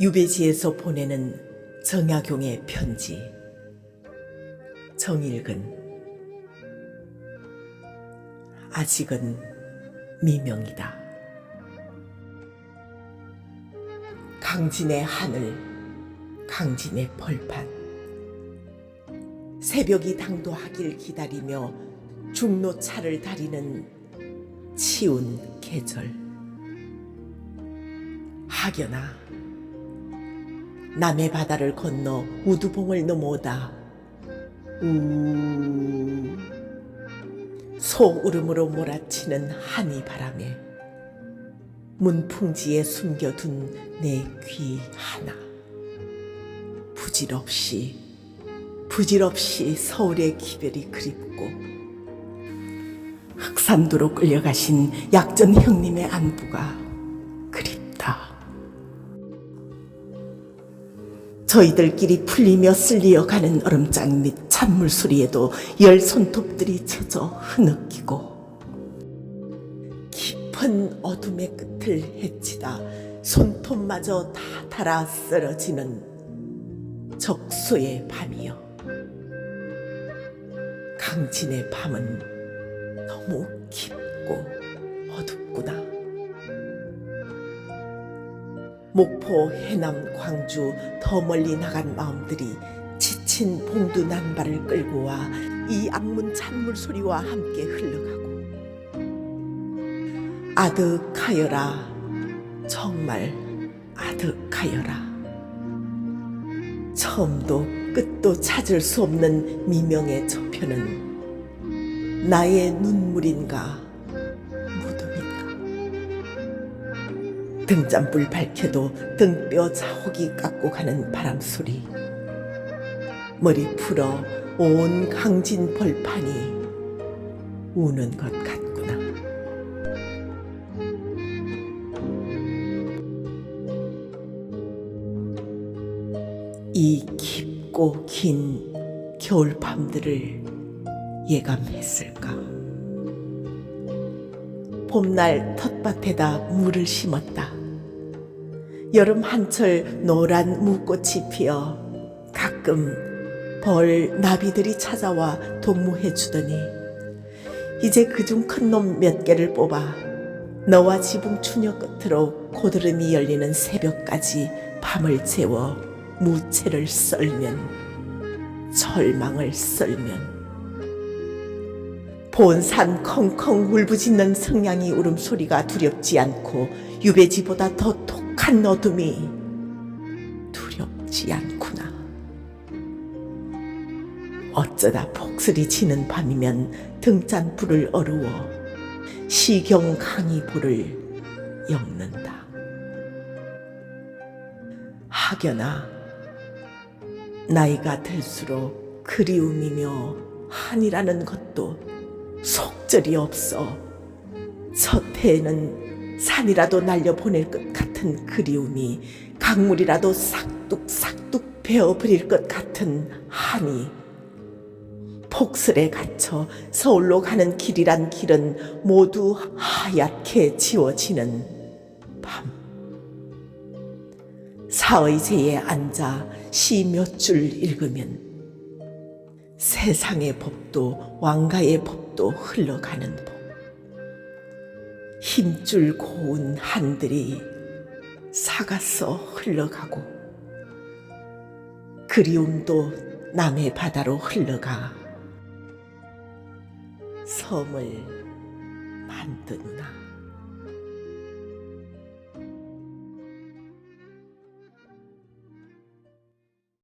유배지에서 보내는 정약용의 편지. 정일근. 아직은 미명이다. 강진의 하늘, 강진의 벌판. 새벽이 당도하길 기다리며 중로차를 다리는 치운 계절. 하견아, 남의 바다를 건너 우두봉을 넘어오다. 우 소울음으로 몰아치는 한이 바람에 문풍지에 숨겨둔 내 귀 하나. 부질없이 부질없이 서울의 기별이 그립고 흑산도로 끌려가신 약전 형님의 안부가 저희들끼리 풀리며 쓸리어 가는 얼음장 밑 찬물 소리에도 열 손톱들이 쳐져 흐느끼고 깊은 어둠의 끝을 헤치다 손톱마저 다 닳아 쓰러지는 적소의 밤이여. 강진의 밤은 너무 깊 목포, 해남, 광주 더 멀리 나간 마음들이 지친 봉두 난발을 끌고 와 이 악문 찬물 소리와 함께 흘러가고. 아득하여라. 정말 아득하여라. 처음도 끝도 찾을 수 없는 미명의 저편은 나의 눈물인가 등잔불 밝혀도 등뼈 자욱이 깎고 가는 바람 소리. 머리 풀어 온 강진 벌판이 우는 것 같구나. 이 깊고 긴 겨울 밤들을 예감했을까? 봄날 텃밭에다 물을 심었다. 여름 한철 노란 무꽃이 피어 가끔 벌 나비들이 찾아와 동무해 주더니 이제 그중 큰 놈 몇 개를 뽑아 너와 지붕 추녀 끝으로 고드름이 열리는 새벽까지 밤을 재워 무채를 썰면 절망을 썰면. 본산 컹컹 울부짖는 성냥이 울음소리가 두렵지 않고 유배지보다 더 독한 어둠이 두렵지 않구나. 어쩌다 폭설이 지는 밤이면 등잔불을 어루워 시경 강이불을 엮는다. 하견아, 나이가 들수록 그리움이며 한이라는 것도 속절이 없어. 첫 해에는 산이라도 날려보낼 것 같 은 그리움이 강물이라도 싹둑싹둑 베어버릴 것 같은 한이 폭설에 갇혀 서울로 가는 길이란 길은 모두 하얗게 지워지는 밤. 사의제에 앉아 시 몇 줄 읽으면 세상의 법도 왕가의 법도 흘러가는 법. 힘줄 고운 한들이 사가서 흘러가고 그리움도 남의 바다로 흘러가 섬을 만드누나.